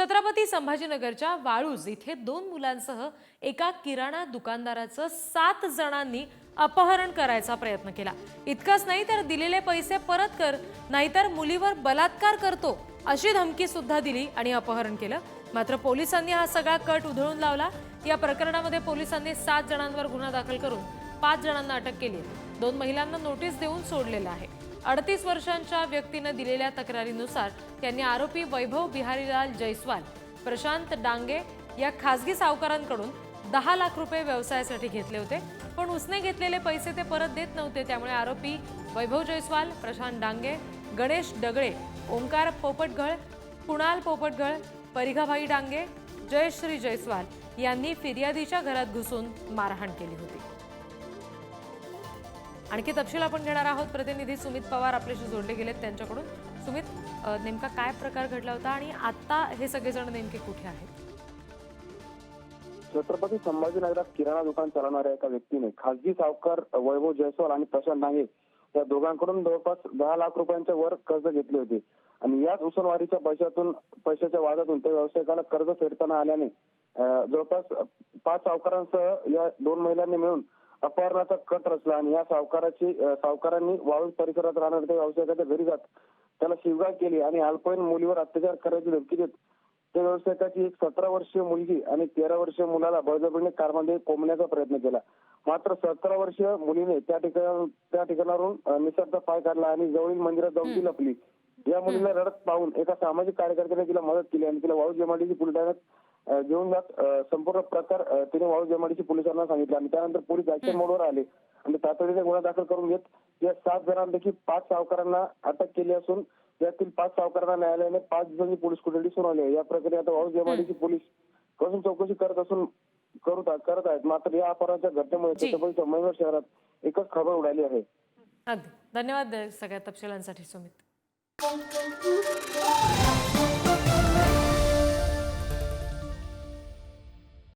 छत्रपती संभाजीनगरच्या वाळूज इथे दोन मुलांसह एका किराणा दुकानदाराचं सात जणांनी अपहरण करायचा प्रयत्न केला. इतकंच नाही तर दिलेले पैसे परत कर नाहीतर मुलीवर बलात्कार करतो अशी धमकी सुद्धा दिली आणि अपहरण केलं. मात्र पोलिसांनी हा सगळा कट उधळून लावला. या प्रकरणामध्ये पोलिसांनी सात जणांवर गुन्हा दाखल करून पाच जणांना अटक केली. दोन महिलांना नोटीस देऊन सोडलेलं आहे. अडतीस वर्षांच्या व्यक्तीनं दिलेल्या तक्रारीनुसार त्यांनी आरोपी वैभव बिहारीलाल जयस्वाल प्रशांत डांगे या खासगी सावकारांकडून दहा लाख रुपये व्यवसायासाठी घेतले होते. पण उसने घेतलेले पैसे ते परत देत नव्हते. त्यामुळे आरोपी वैभव जयस्वाल प्रशांत डांगे गणेश डगळे ओंकार पोपटगळ कुणाल पोपटगळ परिघाभाई डांगे जयश्री जयस्वाल यांनी फिर्यादीच्या घरात घुसून मारहाण केली होती. आणखी तपशील आपण घेणार आहोत. प्रतिनिधी सुमित पवार आपल्याशी जोडले गेलेत त्यांच्याकडून. सुमित नेमका काय प्रकार घडला होता आणि आता हे सगळेजण नेमके कुठे आहेत? छत्रपती संभाजीनगरात किराणा दुकान चालवणाऱ्या एका व्यक्तीने खासगी सावकार वैभव जयस्वाल आणि प्रशांत नागे या दोघांकडून जवळपास दहा लाख रुपयांच्या वर कर्ज घेतले होते. आणि याच उसनवारीच्या पैशातून पैशाच्या वादातून त्या व्यावसायिकाला कर्ज फेडताना आल्याने जवळपास पाच सावकारांसह या दोन महिलांनी मिळून अपहरणाचा कट रचला आणि या सावकाराची सावकारांनी वाळूज परिसरात राहणाऱ्या त्या व्यावसायिकाच्या घरी जात. त्याला शिवगाळ केली आणि अल्पवयीन मुलीवर अत्याचार करायची धमकी देत. त्या व्यावसायिकाची एक सतरा वर्षीय मुलगी आणि तेरा वर्षीय मुलाला बळजबरीने कारमध्ये कोंबण्याचा प्रयत्न केला. मात्र सतरा वर्षीय मुलीने त्या ठिकाण त्या ठिकाणावरून अं, पाय काढला आणि जवळील मंदिरात जाऊन ती लपली. या मुलीला रडत पाहून एका सामाजिक कार्यकर्त्याने तिला मदत केली आणि तिला वाळू जमाडीची पोलीस घेऊन जात संपूर्ण प्रकार तिने वाळू जेमाडीची पोलिसांना सांगितलं. आणि त्यानंतर पोलीस ऍक्शन मोडवर आले. आणि तातडीने गुन्हा दाखल करून घेत. या सात जणांपैकी पाच सावकारांना अटक केली असून यातील पाच सावकारांना न्यायालयाने पाच दिवसांची पोलीस कोठडी सुनावली आहे. या प्रकरणी आता वाळू जेमाडीची पोलीस कसून चौकशी करत असून करत करत आहेत. मात्र या अपराधाच्या घटनेमुळे. छत्रपती संभाजीनगर शहरात एकच खबर उडाली आहे. धन्यवाद सगळ्या तपशिलांसाठी सुमित.